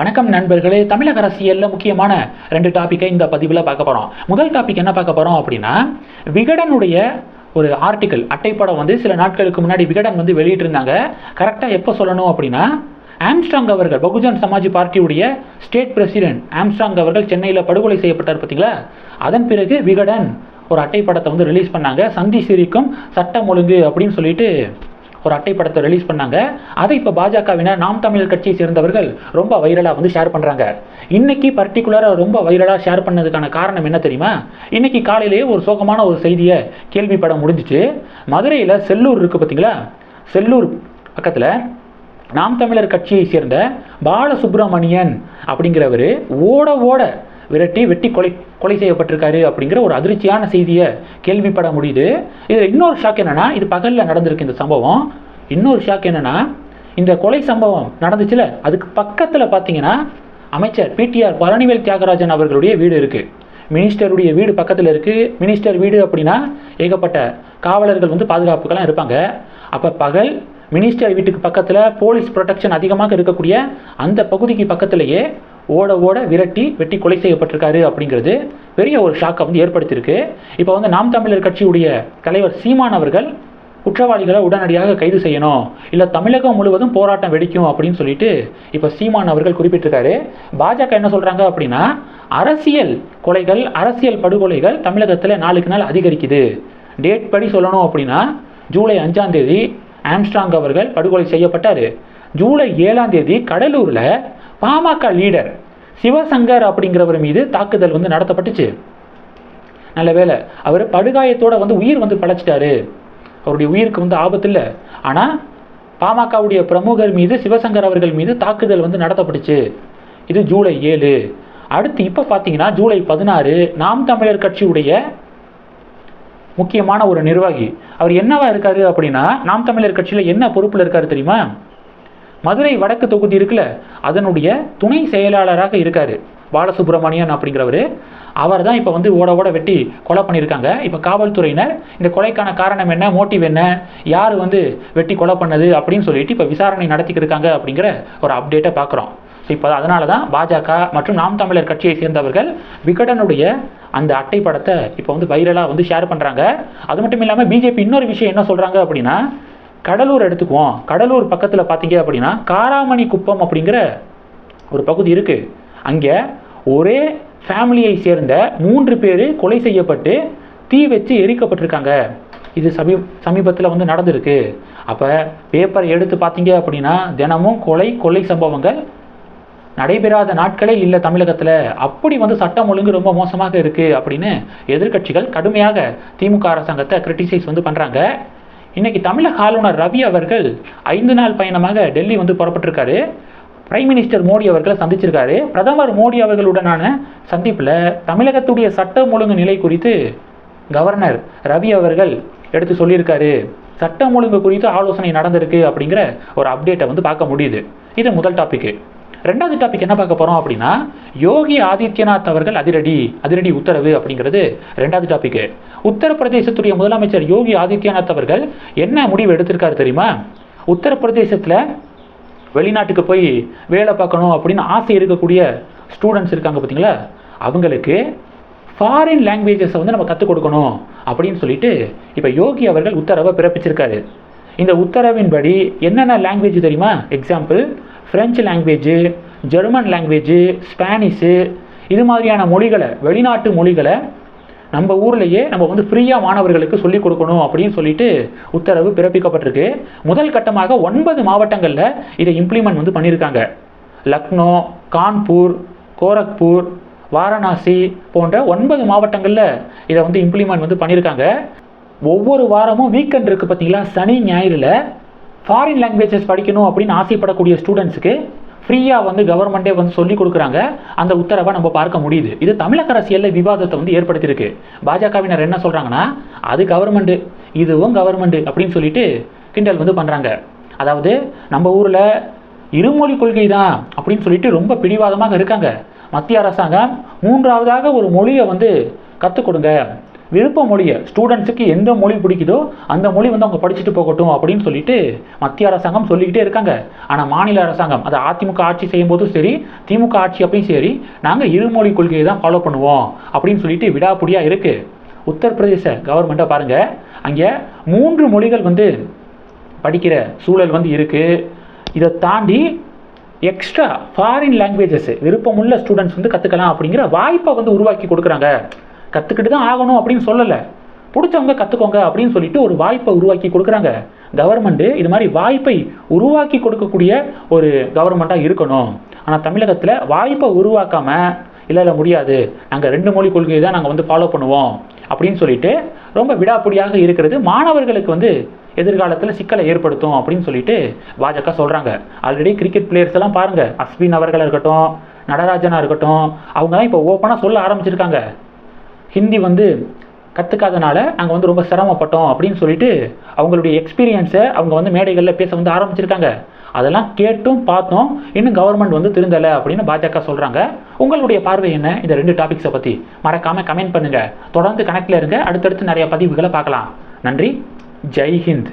வணக்கம் நண்பர்களே. தமிழக அரசியலில் முக்கியமான ரெண்டு டாப்பிக்கை இந்த பதிவில் பார்க்க போகிறோம் முதல் டாபிக் என்ன பார்க்க போகிறோம் அப்படின்னா விகடனுடைய ஒரு ஆர்டிக்கல் அட்டைப்படம் வந்து சில நாட்களுக்கு முன்னாடி விகடன் வந்து வெளியிட்டிருந்தாங்க. கரெக்டாக எப்போ சொல்லணும் அப்படின்னா ஆம்ஸ்ட்ராங் அவர்கள் பகுஜன் சமாஜ் பார்ட்டியுடைய ஸ்டேட் பிரசிடென்ட் ஆம்ஸ்ட்ராங் அவர்கள் சென்னையில் படுகொலை செய்யப்பட்டார் பார்த்தீங்களா? அதன் பிறகு விகடன் ஒரு அட்டைப்படத்தை வந்து ரிலீஸ் பண்ணாங்க. சந்தி சிரிக்கும் சட்டம் ஒழுங்கு அப்படின்னு சொல்லிட்டு ஒரு அட்டை படத்தை ரிலீஸ் பண்ணாங்க. அதை இப்போ பாஜகவினர் நாம் தமிழர் கட்சியை சேர்ந்தவர்கள் ரொம்ப வைரலாக வந்து ஷேர் பண்ணுறாங்க இன்னைக்கு பர்டிகுலராக ரொம்ப வைரலாக ஷேர் பண்ணதுக்கான காரணம் என்ன தெரியுமா? இன்னைக்கு காலையிலேயே ஒரு சோகமான ஒரு செய்தியை கேள்விப்பட முடிஞ்சிச்சு. மதுரையில் செல்லூர் இருக்குது பார்த்தீங்களா செல்லூர் பக்கத்தில் நாம் தமிழர் கட்சியை சேர்ந்த பாலசுப்ரமணியன் அப்படிங்கிறவர் ஓட ஓட விரட்டி வெட்டி கொலை கொலை செய்யப்பட்டிருக்காரு அப்படிங்கிற ஒரு அதிர்ச்சியான செய்தியை கேள்விப்பட முடியுது. இதில் இன்னொரு ஷாக் என்னென்னா இது பகலில் நடந்திருக்கு இந்த சம்பவம். இன்னொரு ஷாக் என்னென்னா இந்த கொலை சம்பவம் நடந்துச்சுல அதுக்கு பக்கத்தில் பார்த்தீங்கன்னா அமைச்சர் பிடிஆர் பழனிவேல் தியாகராஜன் அவர்களுடைய வீடு இருக்குது மினிஸ்டருடைய வீடு பக்கத்தில் இருக்குது மினிஸ்டர் வீடு அப்படின்னா ஏகப்பட்ட காவலர்கள் வந்து பாதுகாப்புக்கெல்லாம் இருப்பாங்க. அப்போ பகல் மினிஸ்டர் வீட்டுக்கு பக்கத்தில் போலீஸ் ப்ரொடெக்ஷன் அதிகமாக இருக்கக்கூடிய அந்த பகுதிக்கு பக்கத்திலேயே ஓட ஓட விரட்டி வெட்டி கொலை செய்யப்பட்டிருக்காரு அப்படிங்கிறது பெரிய ஒரு ஷாக்கை வந்து ஏற்படுத்தியிருக்கு. இப்போ வந்து நாம் தமிழர் கட்சியுடைய தலைவர் சீமான் அவர்கள் குற்றவாளிகளை உடனடியாக கைது செய்யணும். இல்லை தமிழகம் முழுவதும் போராட்டம் வெடிக்கும் அப்படின்னு சொல்லிட்டு இப்போ சீமான் அவர்கள் குறிப்பிட்டிருக்காரு. பாஜக என்ன சொல்கிறாங்க அப்படின்னா அரசியல் கொலைகள் அரசியல் படுகொலைகள் தமிழகத்தில் நாளுக்கு நாள் அதிகரிக்குது. டேட் படி சொல்லணும் அப்படின்னா ஜூலை அஞ்சாம் தேதி ஆம்ஸ்ட்ராங் அவர்கள் படுகொலை செய்யப்பட்டார். ஜூலை ஏழாம் தேதி கடலூரில் பாமக லீடர் சிவசங்கர் அப்படிங்கிறவர் மீது தாக்குதல் வந்து நடத்தப்பட்டுச்சு. நல்ல வேளை அவர் படுகாயத்தோட வந்து உயிர் வந்து பழச்சிட்டாரு. அவருடைய உயிருக்கு வந்து ஆபத்து இல்லை ஆனால் பாமகவுடைய பிரமுகர் மீது சிவசங்கர் அவர்கள் மீது தாக்குதல் வந்து நடத்தப்பட்டுச்சு. இது ஜூலை ஏழு. அடுத்து இப்போ பார்த்தீங்கன்னா ஜூலை பதினாறு நாம் தமிழர் கட்சியுடைய முக்கியமான ஒரு நிர்வாகி. அவர் என்னவா இருக்காரு அப்படின்னா நாம் தமிழர் கட்சியில் என்ன பொறுப்பில் இருக்காரு தெரியுமா? மதுரை வடக்கு தொகுதி இருக்குல்ல அதனுடைய துணை செயலாளராக இருக்காரு. பாலசுப்ரமணியன் அப்படிங்கிறவர். அவர் தான் இப்போ வந்து ஓட ஓட வெட்டி கொலை பண்ணியிருக்காங்க இப்போ காவல்துறையினர் இந்த கொலைக்கான காரணம் என்ன மோட்டிவ் என்ன யார் வந்து வெட்டி கொலை பண்ணது அப்படின்னு சொல்லிட்டு இப்போ விசாரணை நடத்திக்கிட்டு இருக்காங்க அப்படிங்கிற ஒரு அப்டேட்டை பார்க்குறோம் ஸோ இப்போ அதனால தான் பாஜக மற்றும் நாம் தமிழர் கட்சியை சேர்ந்தவர்கள் விகடனுடைய அந்த அட்டை படத்தை இப்போ வந்து வைரலாக வந்து ஷேர் பண்ணுறாங்க அது மட்டும் இல்லாமல் பிஜேபி இன்னொரு விஷயம் என்ன சொல்கிறாங்க அப்படின்னா கடலூர் எடுத்துக்குவோம். கடலூர் பக்கத்தில் பார்த்தீங்க அப்படின்னா காராமணி குப்பம் அப்படிங்கிற ஒரு பகுதி இருக்குது அங்கே ஒரே ஃபேமிலியை சேர்ந்த மூன்று பேர் கொலை செய்யப்பட்டு தீ வச்சு எரிக்கப்பட்டிருக்காங்க. இது சமீ சமீபத்தில் வந்து நடந்திருக்கு. அப்போ பேப்பர் எடுத்து பார்த்தீங்க அப்படின்னா தினமும் கொலை கொலை சம்பவங்கள் நடைபெறாத நாட்களே இல்லை தமிழகத்தில். அப்படி வந்து சட்டம் ஒழுங்கு ரொம்ப மோசமாக இருக்குது அப்படின்னு எதிர்க்கட்சிகள் கடுமையாக திமுக அரசாங்கத்தை கிரிட்டிசைஸ் வந்து பண்ணுறாங்க இன்னைக்கு தமிழக ஆளுநர் ரவி அவர்கள் ஐந்து நாள் பயணமாக டெல்லி வந்து புறப்பட்டிருக்காரு. பிரைம் மினிஸ்டர் மோடி அவர்களை சந்திச்சிருக்காரு. பிரதமர் மோடி அவர்களுடனான சந்திப்பில் தமிழகத்துடைய சட்டம் ஒழுங்கு நிலை குறித்து கவர்னர் ரவி அவர்கள் எடுத்து சொல்லியிருக்காரு. சட்டம் ஒழுங்கு குறித்து ஆலோசனை நடந்திருக்கு அப்படிங்கிற ஒரு அப்டேட்டை வந்து பார்க்க முடியுது. இது முதல் டாப்பிக்கு ரெண்டாவது டாபிக் என்ன பார்க்க போகிறோம் அப்படின்னா யோகி ஆதித்யநாத் அவர்கள் அதிரடி அதிரடி உத்தரவு அப்படிங்கிறது ரெண்டாவது டாபிக் உத்தரப்பிரதேசத்துடைய முதலமைச்சர் யோகி ஆதித்யநாத் அவர்கள் என்ன முடிவு எடுத்திருக்காரு தெரியுமா? உத்தரப்பிரதேசத்தில் வெளிநாட்டுக்கு போய் வேலை பார்க்கணும் அப்படின்னு ஆசை இருக்கக்கூடிய ஸ்டூடெண்ட்ஸ் இருக்காங்க பார்த்தீங்களா அவங்களுக்கு ஃபாரின் லாங்குவேஜஸை வந்து நம்ம கற்றுக் கொடுக்கணும் அப்படின்னு சொல்லிட்டு இப்போ யோகி அவர்கள் உத்தரவை பிறப்பிச்சிருக்காரு. இந்த உத்தரவின்படி என்னென்ன லாங்குவேஜ் தெரியுமா? Example French language German language Spanish இது மாதிரியான மொழிகளை வெளிநாட்டு மொழிகளை நம்ம ஊர்லேயே நம்ம வந்து ஃப்ரீயாக மாணவர்களுக்கு சொல்லிக் கொடுக்கணும் அப்படின்னு சொல்லிட்டு உத்தரவு பிறப்பிக்கப்பட்டிருக்கு. முதல் கட்டமாக ஒன்பது மாவட்டங்களில் இதை இம்ப்ளிமெண்ட் வந்து பண்ணியிருக்காங்க லக்னோ கான்பூர் கோரக்பூர் வாரணாசி போன்ற ஒன்பது மாவட்டங்களில் இதை வந்து இம்ப்ளிமெண்ட் வந்து பண்ணியிருக்காங்க ஒவ்வொரு வாரமும் வீக்கெண்ட் இருக்குது பார்த்தீங்களா சனி ஞாயிறில் ஃபாரின் லாங்குவேஜஸ் படிக்கணும் அப்படின்னு ஆசைப்படக்கூடிய ஸ்டூடெண்ட்ஸுக்கு ஃப்ரீயாக வந்து கவர்மெண்ட்டே வந்து சொல்லி கொடுக்குறாங்க. அந்த உத்தரவை நம்ம பார்க்க முடியுது. இது தமிழக அரசியலில் விவாதத்தை வந்து ஏற்படுத்தியிருக்கு. பாஜகவினர் என்ன சொல்கிறாங்கன்னா அது கவர்மெண்ட்டு இதுவும் கவர்மெண்ட்டு அப்படின்னு சொல்லிட்டு கிண்டல் வந்து பண்ணுறாங்க அதாவது நம்ம ஊரில் இருமொழி கொள்கை தான் அப்படின்னு சொல்லிட்டு ரொம்ப பிடிவாதமாக இருக்காங்க. மத்திய அரசாங்கம் மூன்றாவதாக ஒரு மொழியை வந்து கற்றுக் கொடுங்க. விருப்ப மொழியை ஸ்டூடெண்ட்ஸுக்கு எந்த மொழி பிடிக்குதோ அந்த மொழி வந்து அவங்க படிச்சுட்டு போகட்டும் அப்படின்னு சொல்லிட்டு மத்திய அரசாங்கம் சொல்லிக்கிட்டே இருக்காங்க. ஆனால் மாநில அரசாங்கம் அது அதிமுக ஆட்சி செய்யும் போதும் சரி திமுக ஆட்சி அப்பையும் சரி நாங்கள் இருமொழி கொள்கையை தான் ஃபாலோ பண்ணுவோம் அப்படின்னு சொல்லிட்டு விடாபுடியாக இருக்குது உத்தரப்பிரதேச கவர்மெண்ட்டை பாருங்கள் அங்கே மூன்று மொழிகள் வந்து படிக்கிற சூழல் வந்து இருக்குது இதை தாண்டி எக்ஸ்ட்ரா ஃபாரின் லாங்குவேஜஸ் விருப்பமுள்ள ஸ்டூடெண்ட்ஸ் வந்து கற்றுக்கலாம் அப்படிங்கிற வாய்ப்பை வந்து உருவாக்கி கொடுக்குறாங்க. கற்றுக்கிட்டு தான் ஆகணும் அப்படின்னு சொல்லலை. பிடிச்சவங்க கற்றுக்கோங்க அப்படின்னு சொல்லிட்டு ஒரு வாய்ப்பை உருவாக்கி கொடுக்குறாங்க. கவர்மெண்ட்டு இது மாதிரி வாய்ப்பை உருவாக்கி கொடுக்கக்கூடிய ஒரு கவர்மெண்ட்டாக இருக்கணும். ஆனால் தமிழகத்தில் வாய்ப்பை உருவாக்காமல் இல்லை இல்லை முடியாது. நாங்கள் ரெண்டு மொழி கொள்கையை தான் நாங்கள் வந்து ஃபாலோ பண்ணுவோம். அப்படின்னு சொல்லிட்டு ரொம்ப விடாப்பிடியாக இருக்கிறது மாணவர்களுக்கு வந்து எதிர்காலத்தில் சிக்கலை ஏற்படுத்தும் அப்படின்னு சொல்லிட்டு பாஜக சொல்கிறாங்க ஆல்ரெடி கிரிக்கெட் பிளேயர்ஸ் எல்லாம் பாருங்கள் அஸ்வின் அவர்களாக இருக்கட்டும் நடராஜனாக இருக்கட்டும் அவங்கலாம் இப்போ ஓப்பனாக சொல்ல ஆரம்பிச்சிருக்காங்க. ஹிந்தி வந்து கற்றுக்காதனால நாங்கள் வந்து ரொம்ப சிரமப்பட்டோம் அப்படின்னு சொல்லிட்டு அவங்களுடைய எக்ஸ்பீரியன்ஸை அவங்க வந்து மேடைகளில் பேச வந்து ஆரம்பிச்சிருக்காங்க. அதெல்லாம் கேட்டும் பார்த்தோம். இன்னும் கவர்மெண்ட் வந்து திருந்தலை அப்படின்னு பாஜக சொல்கிறாங்க உங்களுடைய பார்வை என்ன இந்த ரெண்டு டாபிக்ஸை பற்றி மறக்காமல் கமெண்ட் பண்ணுங்கள் தொடர்ந்து கணக்கில் இருங்க. அடுத்தடுத்து நிறைய பதிவுகளை பார்க்கலாம். நன்றி. ஜெய் ஹிந்த்.